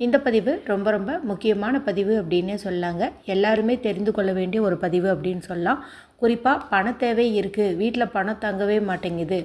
இந்த பதிவு ரொம்ப ரொம்ப முக்கியமான பதிவு அப்படின்னே சொல்லாங்க. எல்லாருமே தெரிந்து கொள்ள வேண்டிய ஒரு பதிவு அப்படின்னு சொல்லலாம். குறிப்பாக பண தேவை இருக்குது வீட்டில் பணம் தங்கவே மாட்டேங்குது.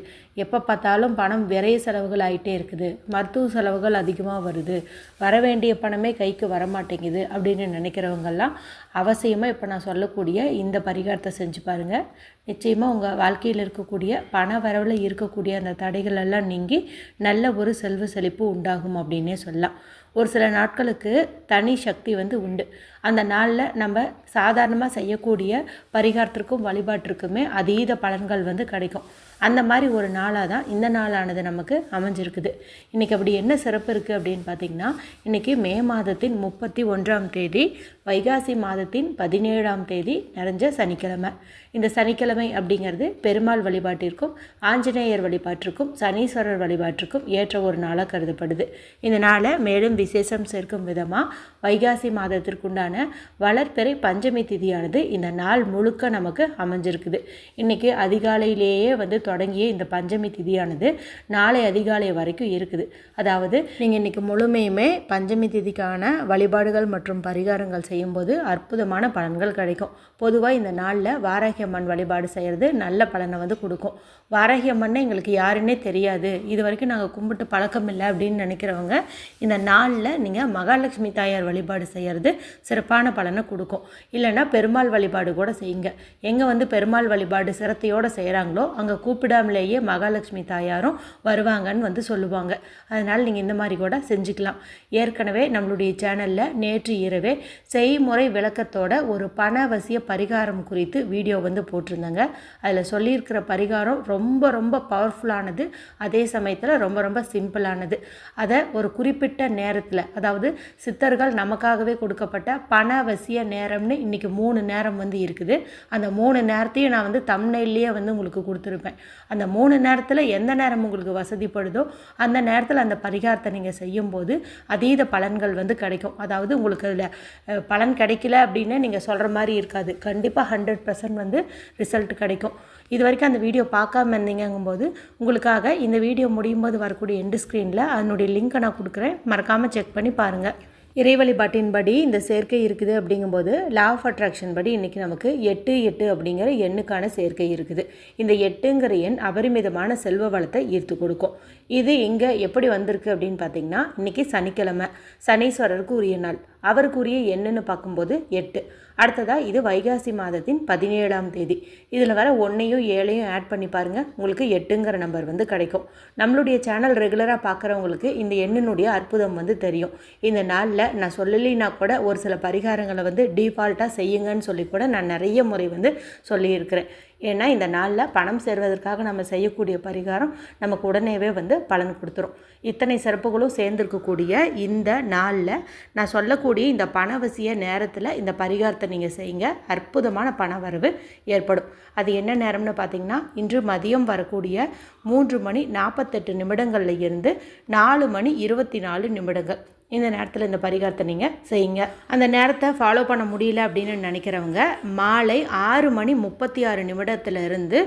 எப்போ பார்த்தாலும் பணம் விரைய செலவுகள் ஆகிட்டே இருக்குது. மருத்துவ செலவுகள் அதிகமாக வருது. வர வேண்டிய பணமே கைக்கு வர மாட்டேங்குது அப்படின்னு நினைக்கிறவங்கெல்லாம் அவசியமாக இப்போ நான் சொல்லக்கூடிய இந்த பரிகாரத்தை செஞ்சு பாருங்கள் நிச்சயமாக உங்கள் வாழ்க்கையில் இருக்கக்கூடிய பண வரவில் இருக்கக்கூடிய அந்த தடைகள் எல்லாம் நீங்கி நல்ல ஒரு செல்வ செழிப்பு உண்டாகும் அப்படின்னே சொல்லலாம். ஒரு சில நாட்களுக்கு தனி சக்தி வந்து உண்டு. அந்த நாளில் நம்ம சாதாரணமாக செய்யக்கூடிய பரிகாரத்திற்கும் வழிபாட்டிற்குமே அதீத பலன்கள் வந்து கிடைக்கும். அந்த மாதிரி ஒரு நாளாக தான் இந்த நாளானது நமக்கு அமைஞ்சிருக்குது. இன்றைக்கி அப்படி என்ன சிறப்பு இருக்குது அப்படின்னு பார்த்திங்கன்னா இன்றைக்கி மே மாதத்தின் முப்பத்தி ஒன்றாம் தேதி வைகாசி மாதத்தின் பதினேழாம் தேதி நிறைஞ்ச சனிக்கிழமை. இந்த சனிக்கிழமை அப்படிங்கிறது பெருமாள் வழிபாட்டிற்கும் ஆஞ்சநேயர் வழிபாட்டிற்கும் சனீஸ்வரர் வழிபாட்டிற்கும் ஏற்ற ஒரு நாளாக கருதப்படுது. இந்த நாளை மேலும் விசேஷம் சேர்க்கும் விதமாக வைகாசி மாதத்திற்குண்டான வளர்ப்பெறை பஞ்சமி திதியானது இந்த நாள் முழுக்க நமக்கு அமைஞ்சிருக்குது. இன்றைக்கி அதிகாலையிலேயே வந்து தொடங்கிய இந்த பஞ்சமி திதியானது நாளை அதிகாலை வரைக்கும் இருக்குது. அதாவது நீங்கள் இன்றைக்கி முழுமையுமே பஞ்சமி திதிக்கான வழிபாடுகள் மற்றும் பரிகாரங்கள் செய்யும்போது அற்புதமான பலன்கள் கிடைக்கும். பொதுவாக இந்த நாளில் வாராகி அம்மன் வழிபாடு செய்கிறது நல்ல பலனை வந்து கொடுக்கும். வாராகி அம்மனை எங்களுக்கு யாருன்னே தெரியாது. இது வரைக்கும் நாங்கள் கும்பிட்டு பழக்கம் இல்லை அப்படின்னு நினைக்கிறவங்க இந்த நாளில் நீங்கள் மகாலட்சுமி தாயார் வழிபாடு செய்கிறது சிறப்பான பலனை கொடுக்கும். இல்லைன்னா பெருமாள் வழிபாடு கூட செய்யுங்க. எங்கே வந்து பெருமாள் வழிபாடு சிரத்தையோடு செய்கிறாங்களோ அங்கே கூப்பிடாமலேயே மகாலட்சுமி தாயாரும் வருவாங்கன்னு வந்து சொல்லுவாங்க. அதனால் நீங்கள் இந்த மாதிரி கூட செஞ்சுக்கலாம். ஏற்கனவே நம்மளுடைய சேனலில் நேற்று இரவே செய்முறை விளக்கத்தோட ஒரு பணவசிய பரிகாரம் குறித்து வீடியோ வந்து போட்டிருந்தாங்க. அதில் சொல்லியிருக்கிற பரிகாரம் ரொம்ப ரொம்ப பவர்ஃபுல்லானது. அதே சமயத்தில் ரொம்ப ரொம்ப சிம்பிளானது. அதை ஒரு குறிப்பிட்ட நேரத்தில் அதாவது சித்தர்கள் நமக்காகவே கொடுக்கப்பட்ட பணவசிய நேரம்னு இன்றைக்கி மூணு நேரம் வந்து இருக்குது. அந்த மூணு நேரத்தையும் நான் வந்து தமிழ்லேயே வந்து உங்களுக்கு கொடுத்துருப்பேன். அந்த மூணு நேரத்தில் எந்த நேரம் உங்களுக்கு வசதிப்படுதோ அந்த நேரத்தில் அந்த பரிகாரத்தை நீங்கள் செய்யும்போது அதீத பலன்கள் வந்து கிடைக்கும். அதாவது உங்களுக்கு அதில் பலன் கிடைக்கல அப்படின்னு நீங்கள் சொல்கிற மாதிரி இருக்காது. கண்டிப்பாக ஹண்ட்ரட் பர்சன்ட் வந்து ரிசல்ட் கிடைக்கும். இது வரைக்கும் அந்த வீடியோ பார்க்காம இருந்தீங்கும்போது உங்களுக்காக இந்த வீடியோ முடியும் போது வரக்கூடிய எண்டு ஸ்க்ரீனில் அதனுடைய லிங்க்கை நான் கொடுக்குறேன். மறக்காமல் செக் பண்ணி பாருங்கள் இறை வழிபாட்டின்படி இந்த சேர்க்கை இருக்குது அப்படிங்கும்போது லா ஆஃப் அட்ராக்ஷன் படி இன்றைக்கி நமக்கு எட்டு எட்டு அப்படிங்கிற எண்ணுக்கான சேர்க்கை இருக்குது. இந்த எட்டுங்கிற எண் அபரிமிதமான செல்வ வளத்தை ஈர்த்து கொடுக்கும். இது இங்கே எப்படி வந்திருக்கு அப்படின்னு பார்த்தீங்கன்னா இன்றைக்கி சனிக்கிழமை. சனீஸ்வரருக்கு உரிய நாள். அவருக்குரிய எண்ணுன்னு பார்க்கும்போது எட்டு. அடுத்ததாக இது வைகாசி மாதத்தின் பதினேழாம் தேதி. இதில் வர ஒன்றையும் ஏழையும் ஆட் பண்ணி பாருங்கள் உங்களுக்கு எட்டுங்கிற நம்பர் வந்து கிடைக்கும். நம்மளுடைய சேனல் ரெகுலராக பார்க்குறவங்களுக்கு இந்த எண்ணினுடைய அற்புதம் வந்து தெரியும். இந்த நாளில் நான் சொல்லலைன்னா கூட ஒரு சில பரிகாரங்களை வந்து டிஃபால்ட்டாக செய்யுங்கன்னு சொல்லி கூட நான் நிறைய முறை வந்து சொல்லியிருக்கிறேன். ஏன்னா இந்த நாளில் பணம் சேர்வதற்காக நம்ம செய்யக்கூடிய பரிகாரம் நமக்கு உடனேவே வந்து பலன் கொடுத்துரும். இத்தனை சிறப்புகளும் சேர்ந்துருக்கக்கூடிய இந்த நாளில் நான் சொல்லக்கூடிய இந்த பணவசிய நேரத்தில் இந்த பரிகாரத்தை நீங்கள் செய்யுங்க. அற்புதமான பண வரவு ஏற்படும். அது என்ன நேரம்னு பார்த்தீங்கன்னா இன்று மதியம் வரக்கூடிய மூன்று மணி நாற்பத்தெட்டு நிமிடங்களில் இருந்து நாலு மணி இருபத்தி நாலு நிமிடங்கள். இந்த நேரத்தில் இந்த பரிகாரத்தை நீங்கள் செய்யுங்க. அந்த நேரத்தை ஃபாலோ பண்ண முடியல அப்படின்னு நினைக்கிறவங்க மாலை ஆறு மணி முப்பத்தி ஆறு நிமிடத்துல இருந்து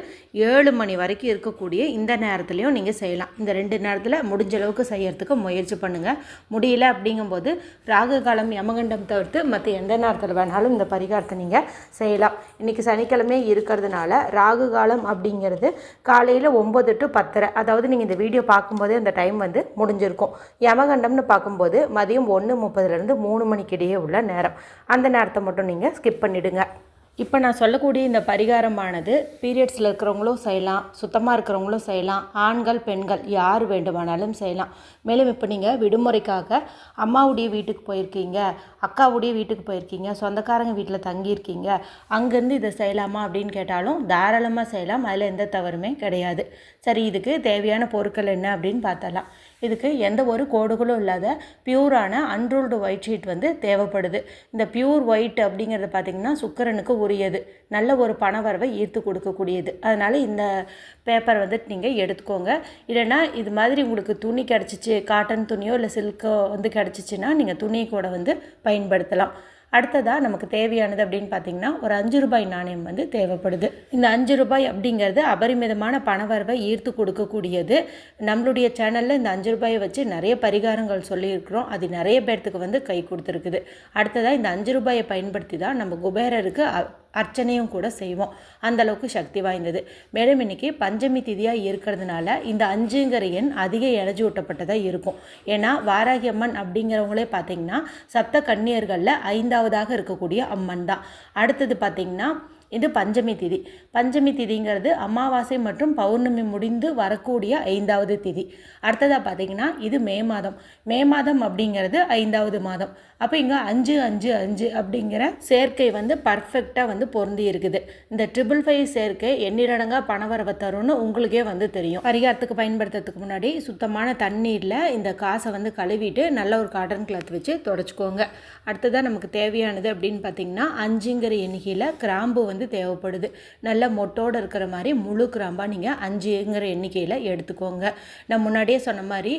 ஏழு மணி வரைக்கும் இருக்கக்கூடிய இந்த நேரத்துலையும் நீங்கள் செய்யலாம். இந்த ரெண்டு நேரத்தில் முடிஞ்ச அளவுக்கு செய்யறதுக்கு முயற்சி பண்ணுங்கள் முடியல அப்படிங்கும்போது ராகு காலம் யமகண்டம் தவிர்த்து மற்ற எந்த நேரத்தில் வேணாலும் இந்த பரிகாரத்தை நீங்கள் செய்யலாம். இன்றைக்கி சனிக்கிழமை இருக்கிறதுனால ராகு காலம் அப்படிங்கிறது காலையில் ஒம்பது டு பத்தரை. அதாவது நீங்கள் இந்த வீடியோ பார்க்கும்போதே அந்த டைம் வந்து முடிஞ்சிருக்கும். யமகண்டம்னு பார்க்கும்போது மதியம் ஒன்று முப்பதுலேருந்து மூணு மணிக்கு இடையே உள்ள நேரம். அந்த நேரத்தை மட்டும் நீங்கள் ஸ்கிப் பண்ணிவிடுங்க இப்போ நான் சொல்லக்கூடிய இந்த பரிகாரமானது பீரியட்ஸில் இருக்கிறவங்களும் செய்யலாம் சுத்தமாக இருக்கிறவங்களும் செய்யலாம் ஆண்கள் பெண்கள் யார் வேண்டுமானாலும் செய்யலாம். மேலும் இப்போ நீங்கள் விடுமுறைக்காக அம்மாவுடைய வீட்டுக்கு போயிருக்கீங்க அக்காவுடைய வீட்டுக்கு போயிருக்கீங்க சொந்தக்காரங்க வீட்டில் தங்கியிருக்கீங்க அங்கேருந்து இதை செய்யலாமா அப்படின்னு கேட்டாலும் தாராளமாக செய்யலாம். அதில் எந்த தவறுமே கிடையாது. சரி இதுக்கு தேவையான பொருட்கள் என்ன அப்படின்னு பார்த்தலாம் இதுக்கு எந்த ஒரு கோடுகளும் இல்லாத பியூரான அன்ரூல்டு ஒயிட் ஷீட் வந்து தேவைப்படுது. இந்த பியூர் ஒயிட் அப்படிங்கிறது பார்த்திங்கன்னா சுக்கரனுக்கு உரியது நல்ல ஒரு பண வரவை ஈர்த்து கொடுக்கக்கூடியது. அதனால் இந்த பேப்பர் வந்துட்டு நீங்கள் எடுத்துக்கோங்க. இல்லைன்னா இது மாதிரி உங்களுக்கு துணி கிடச்சிச்சு காட்டன் துணியோ இல்லை சில்க்கோ வந்து கிடச்சிச்சின்னா நீங்கள் துணி கூட வந்து பயன்படுத்தலாம். அடுத்ததாக நமக்கு தேவையானது அப்படின்னு பார்த்தீங்கன்னா ஒரு அஞ்சு ரூபாய் நாணயம் வந்து தேவைப்படுது. இந்த அஞ்சு ரூபாய் அப்படிங்கிறது அபரிமிதமான பணவரவை ஈர்த்து கொடுக்கக்கூடியது. நம்மளுடைய சேனலில் இந்த அஞ்சு ரூபாயை வச்சு நிறைய பரிகாரங்கள் சொல்லியிருக்கிறோம். அது நிறைய பேர்த்துக்கு வந்து கை கொடுத்துருக்குது. அடுத்ததாக இந்த அஞ்சு ரூபாயை பயன்படுத்தி தான் நம்ம குபேரருக்கு அர்ச்சனையும் கூட செய்வோம். அந்தளவுக்கு சக்தி வாய்ந்தது. மேலும் இன்றைக்கி பஞ்சமி திதியாக இருக்கிறதுனால இந்த அஞ்சுங்கிற எண் அதிக எனர்ஜி ஊட்டப்பட்டதாக இருக்கும். ஏன்னா வாராகி அம்மன் அப்படிங்கிறவங்களே பார்த்திங்கன்னா சப்த கன்னியர்களில் ஐந்தாவதாக இருக்கக்கூடிய அம்மன் தான். அடுத்தது பார்த்திங்கன்னா இது பஞ்சமி திதி. பஞ்சமி திதிங்கிறது அமாவாசை மற்றும் பௌர்ணமி முடிந்து வரக்கூடிய ஐந்தாவது திதி. அடுத்ததாக பார்த்தீங்கன்னா இது மே மாதம். மே மாதம் அப்படிங்கிறது ஐந்தாவது மாதம். அப்போ இங்கே அஞ்சு அஞ்சு அஞ்சு அப்படிங்கிற சேர்க்கை வந்து பர்ஃபெக்டாக வந்து பொருந்தி இருக்குது. இந்த ட்ரிபிள் ஃபைவ் சேர்க்கை எண்ணிரடங்காக பணவரவை தரும்னு உங்களுக்கே வந்து தெரியும். பரிகாரத்துக்கு பயன்படுத்துறதுக்கு முன்னாடி சுத்தமான தண்ணீரில் இந்த காசை வந்து கழுவிட்டு நல்ல ஒரு காட்டன் கிளாத் வச்சு தொடச்சிக்கோங்க. அடுத்ததாக நமக்கு தேவையானது அப்படின்னு பார்த்தீங்கன்னா அஞ்சுங்கிற எண்ணிக்கையில் கிராம்பு வந்து தேவைப்படுது. நல்ல மொட்டோடு இருக்கிற மாதிரி முழு கிராம்பாக நீங்கள் அஞ்சுங்கிற எண்ணிக்கையில் எடுத்துக்கோங்க. நான் முன்னாடியே சொன்ன மாதிரி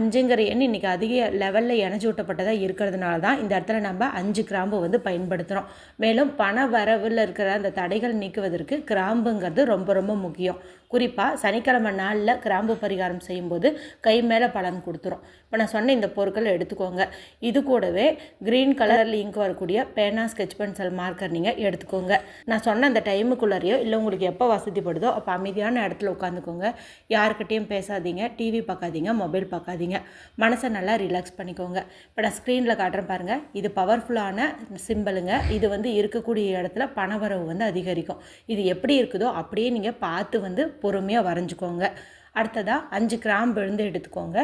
அஞ்சுங்கிற எண் இன்றைக்கி அதிக லெவலில் இணைச்சூட்டப்பட்டதாக இருக்கிறதுனால தான் இந்த இடத்துல நம்ம அஞ்சு கிராம்பு வந்து பயன்படுத்துகிறோம் மேலும் பண வரவில் இருக்கிற அந்த தடைகள் நீக்குவதற்கு கிராம்புங்கிறது ரொம்ப ரொம்ப முக்கியம். குறிப்பாக சனிக்கிழமை நாளில் கிராம்பு பரிகாரம் செய்யும்போது கை மேலே பலன் கொடுத்துரும். இப்போ நான் சொன்ன இந்த பொருட்களை எடுத்துக்கோங்க. இது கூடவே க்ரீன் கலரில் இங்க் வரக்கூடிய பேனா ஸ்கெச் பென்சில் மார்க்கர் நீங்கள் எடுத்துக்கோங்க. நான் சொன்ன அந்த டைமுக்குள்ளாரையோ இல்லை உங்களுக்கு எப்போ வசதிப்படுதோ அப்போ அமைதியான இடத்துல உட்காந்துக்கோங்க. யாருக்கிட்டேயும் பேசாதீங்க. டிவி பார்க்காதீங்க மொபைல் பார்க்காதீங்க மனசை நல்லா ரிலாக்ஸ் பண்ணிக்கோங்க. இப்போ நான் ஸ்க்ரீனில் காட்டுறேன் பாருங்கள் இது பவர்ஃபுல்லான சிம்பிளுங்க இது வந்து இருக்கக்கூடிய இடத்துல பணவரவு வந்து அதிகரிக்கும். இது எப்படி இருக்குதோ அப்படியே நீங்கள் பார்த்து வந்து பொறுமையாக வரைஞ்சிக்கோங்க. அடுத்ததாக அஞ்சு கிராம் விழுந்து எடுத்துக்கோங்க.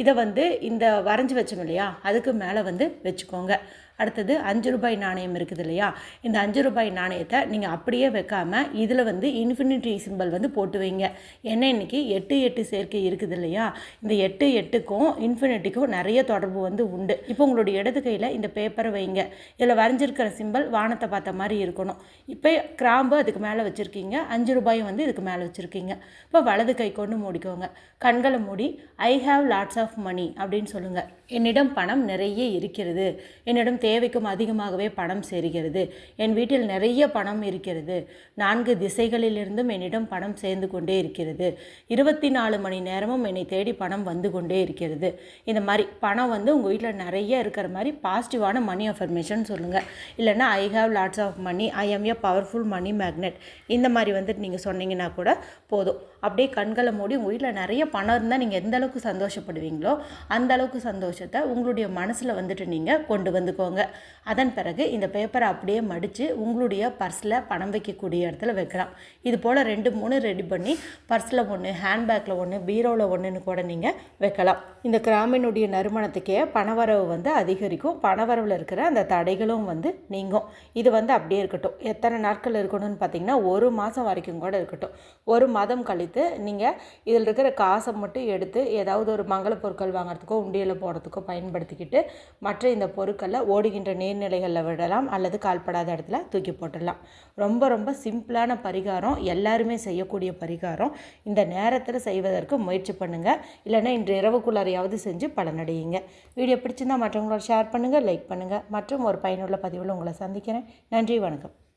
இதை வந்து இந்த வரைஞ்சி வச்சோம் இல்லையா? அதுக்கு மேலே வந்து வச்சுக்கோங்க. அடுத்தது அஞ்சு ரூபாய் நாணயம் இருக்குது இல்லையா? இந்த அஞ்சு ரூபாய் நாணயத்தை நீங்கள் அப்படியே வைக்காமல் இதில் வந்து இன்ஃபினிட்டி சிம்பிள் வந்து போட்டு வைங்க. ஏன்னா இன்றைக்கி எட்டு எட்டு சேர்க்கை இருக்குது இல்லையா? இந்த எட்டு எட்டுக்கும் இன்ஃபினிட்டிக்கும் நிறைய தொடர்பு வந்து உண்டு. இப்போ உங்களுடைய இடது கையில் இந்த பேப்பரை வைங்க. இதில் வரைஞ்சிருக்கிற சிம்பிள் வானத்தை பார்த்த மாதிரி இருக்கணும். இப்போ கிராம்பு அதுக்கு மேலே வச்சுருக்கீங்க. அஞ்சு ரூபாயும் வந்து இதுக்கு மேலே வச்சுருக்கீங்க. இப்போ வலது கை கொண்டு மூடிக்கோங்க. கண்களை மூடி I have lots of money அப்படின்னு சொல்லுங்கள் என்னிடம் பணம் நிறைய இருக்கிறது. என்னிடம் தேவைக்கும் அதிகமாகவே பணம் சேர்கிறது. என் வீட்டில் நிறைய பணம் இருக்கிறது. நான்கு திசைகளிலிருந்தும் என்னிடம் பணம் சேர்ந்து கொண்டே இருக்கிறது. இருபத்தி நாலு மணி நேரமும் என்னை தேடி பணம் வந்து கொண்டே இருக்கிறது. இந்த மாதிரி பணம் வந்து உங்கள் வீட்டில் நிறைய இருக்கிற மாதிரி பாசிட்டிவான மணி அஃபர்மேஷன் சொல்லுங்கள் இல்லைன்னா I have lots of money I am a powerful money magnet இந்த மாதிரி வந்துட்டு நீங்கள் சொன்னீங்கன்னா கூட போதும். அப்படியே கண்களை மூடி உங்கள் வீட்டில் நிறைய பணம் இருந்தால் நீங்கள் எந்த அளவுக்கு சந்தோஷப்படுவீங்களோ அந்த அளவுக்கு சந்தோஷத்தை உங்களுடைய மனசில் வந்துட்டு நீங்கள் கொண்டு வந்துக்கோங்க. அதன் பிறகு இந்த பேப்பரை அப்படியே மடித்து உங்களுடைய பர்ஸில் பணம் வைக்கக்கூடிய இடத்துல வைக்கலாம். இது போல் ரெண்டு மூணு ரெடி பண்ணி பர்ஸில் ஒன்று ஹேண்ட்பேக்கில் ஒன்று பீரோவில் ஒன்றுன்னு கூட நீங்கள் வைக்கலாம். இந்த கிராமினுடைய நறுமணத்துக்கே பணவரவு வந்து அதிகரிக்கும். பணவரவில் இருக்கிற அந்த தடைகளும் வந்து நீங்கும். இது வந்து அப்படியே இருக்கட்டும். எத்தனை நாட்கள் இருக்கணும்னு பார்த்தீங்கன்னா ஒரு மாதம் வரைக்கும் கூட இருக்கட்டும். ஒரு மாதம் கழித்து நீங்கள் இதில் இருக்கிற காசை மட்டும் எடுத்து ஏதாவது ஒரு மங்கள பொருட்கள் வாங்குறதுக்கோ உண்டியலில் போடுறதுக்கோ பயன்படுத்திக்கிட்டு மற்ற இந்த பொருட்களை ஓடுகின்ற நீர்நிலைகளில் விடலாம் அல்லது கால்படாத இடத்துல தூக்கி போட்டுடலாம். ரொம்ப ரொம்ப சிம்பிளான பரிகாரம் எல்லாருமே செய்யக்கூடிய பரிகாரம். இந்த நேரத்தில் செய்வதற்கு முயற்சி பண்ணுங்கள் இல்லைன்னா இன்று இரவுக்குள்ளாரையாவது செஞ்சு பலனடையுங்க. வீடியோ பிடிச்சிருந்தால் மற்றவங்களோட ஷேர் பண்ணுங்கள் லைக் பண்ணுங்கள் மற்றும் ஒரு பயனுள்ள பதிவில் உங்களை சந்திக்கிறேன். நன்றி வணக்கம்.